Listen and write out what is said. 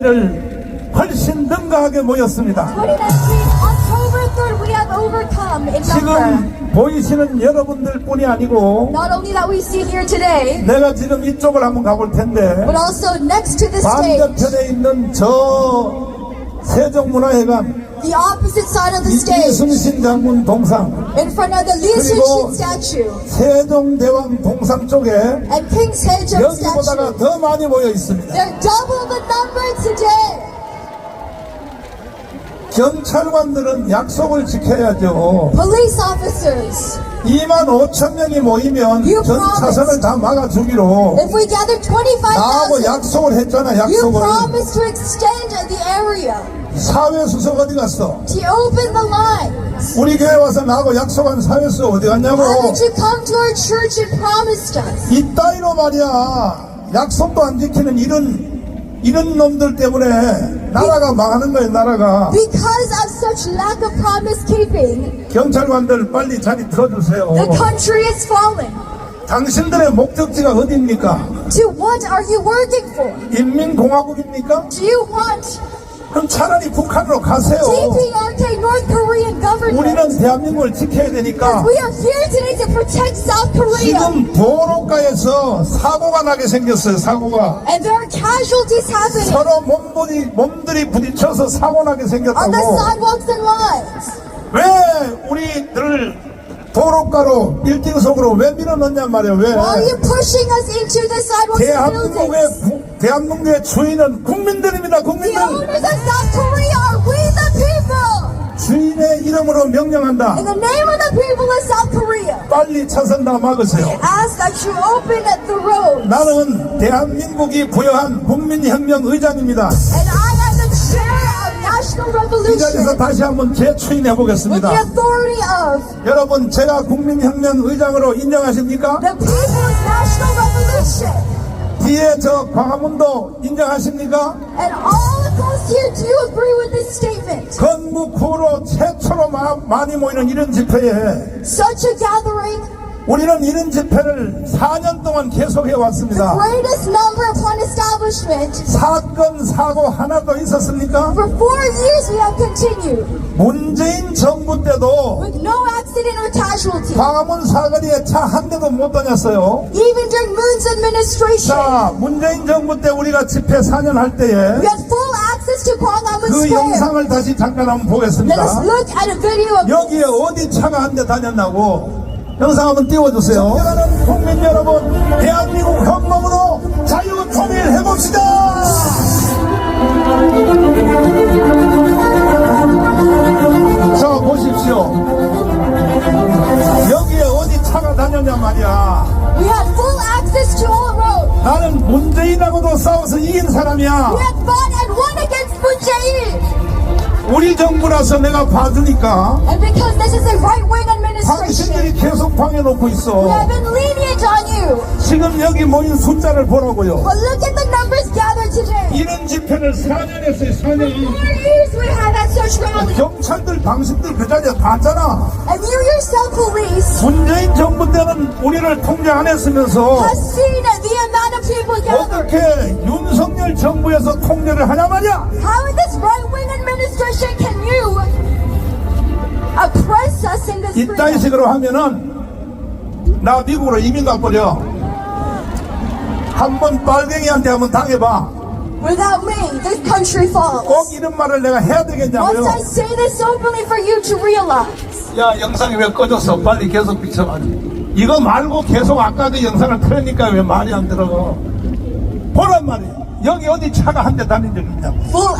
를 훨씬 능가하게 모였습니다. 2019, October 3rd, we have overcome in number. 지금 보이시는 여러분들 뿐이 아니고 today, 내가 지금 이쪽을 한번 가볼 텐데 반대편에 있는 저 세종문화회관 the opposite side of the stage, 이순신 장군 동상 in front of the 그리고 Sunshin statue 세종대왕 동상 쪽에 and King Sejong 여기보다가 statue. 더 많이 모여 있습니다. They're double the number today. 경찰관들은 약속을 지켜야죠. Police officers, 2만 5천 명이 모이면 You 전 promised. 차선을 다 막아주기로 if we gather 나하고 25,000, 약속을 했잖아 you 약속을 promised to extend the area, 사회 수석 어디 갔어? to open the lines. 우리 교회 와서 나하고 약속한 사회 수석 어디 갔냐고 How did you come to our church and promised us? 이 따위로 말이야 약속도 안 지키는 이런 이런 놈들 때문에 나라가 망하는 거예요 나라가 Because of such lack of promise keeping, 경찰관들 빨리 자리 들어주세요 the country is falling. 당신들의 목적지가 어디입니까? To what are you working for? 인민공화국입니까? Do you want 그럼 차라리 북한으로 가세요 DPRK North Korean government? 우리는 대한민국을 지켜야 되니까 We are here today to protect South Korea. 지금 도로가에서 사고가 나게 생겼어요 사고가 And there are casualties happening 서로 몸들이, 몸들이 부딪혀서 사고 나게 on the 생겼다고 sidewalks and lines. 왜 우리들을 도로가로 빌딩 속으로 왜 밀어넣냐 말이에요 Why are 왜 you pushing us into the sidewalks and 대한민국의 buildings? 대한민국의 주인은 국민들입니다 The 국민들 owners of South Korea are we the people. 주인의 이름으로 명령한다 In the name of the people of South Korea, 빨리 차선 다 막으세요 ask that you open up the road. 나는 대한민국이 부여한 국민혁명 의장입니다 And I 이 자리에서 Revolution 다시 한번 재추인해 보겠습니다 the authority of 여러분 제가 국민혁명 의장으로 인정하십니까? 뒤에 저 광화문도 인정하십니까? 건국 후로 최초로 마- 많이 모이는 이런 집회에 Such a gathering, 우리는 이런 집회를 4년 동안 계속해 왔습니다. 사건 사고 하나도 있었습니까? For four years we have continued 문재인 정부 때도 with no accident or casualty. 광화문 사거리에 차 한 대도 못 다녔어요. Even during Moon's administration, 자, 문재인 정부 때 우리가 집회 4년 할 때에 we had full access to Gwanghwamun 그. 영상을 다시 잠깐 한번 보겠습니다. look at a video of 여기에 어디 차가 한 대 다녔나고 영상 한번 띄워주세요. 사랑하는 국민 여러분, 대한민국 혁명으로 자유 통일해 봅시다. 자 보십시오. 여기에 어디 차가 다녔냐 말이야. We had full access to all roads. 나는 문재인하고도 싸워서 이긴 사람이야. We had fought and won against Moon Jae-in. 우리 정부라서 내가 봐주니까 And because this is a right-wing 당신들이 administration, 계속 방해놓고 we 있어. have been lenient on you. 지금 여기 모인 숫자를 보라고요. But look at the numbers gathered today. 이런 집회를 4년 했어요, 4년. Four years we have had such rallies. 경찰들, 당신들 그 자리에 봤잖아. And you yourself, police, 문재인 정부 때는 우리를 통제 안 했으면서 have seen the amount of people gathered. 어떻게 윤석열 정부에서 통제를 하냐 말이야. How in this right-wing administration can you oppress us in this freedom? 식으로 하면은 나 미국으로 이민 가버려. 한번 빨갱이한테 한번 당해봐. Without me, this country falls. 꼭 이런 말을 내가 해야 되겠냐고요. Must I say this openly for you to realize? 야 영상이 왜 꺼졌어? 빨리 계속 비춰봐. 이거 말고 계속 아까 그 영상을 틀으니까 왜 말이 안 들어? 보란 말이야. 여기 어디 차가 한 대 다닌 적 있냐고. Full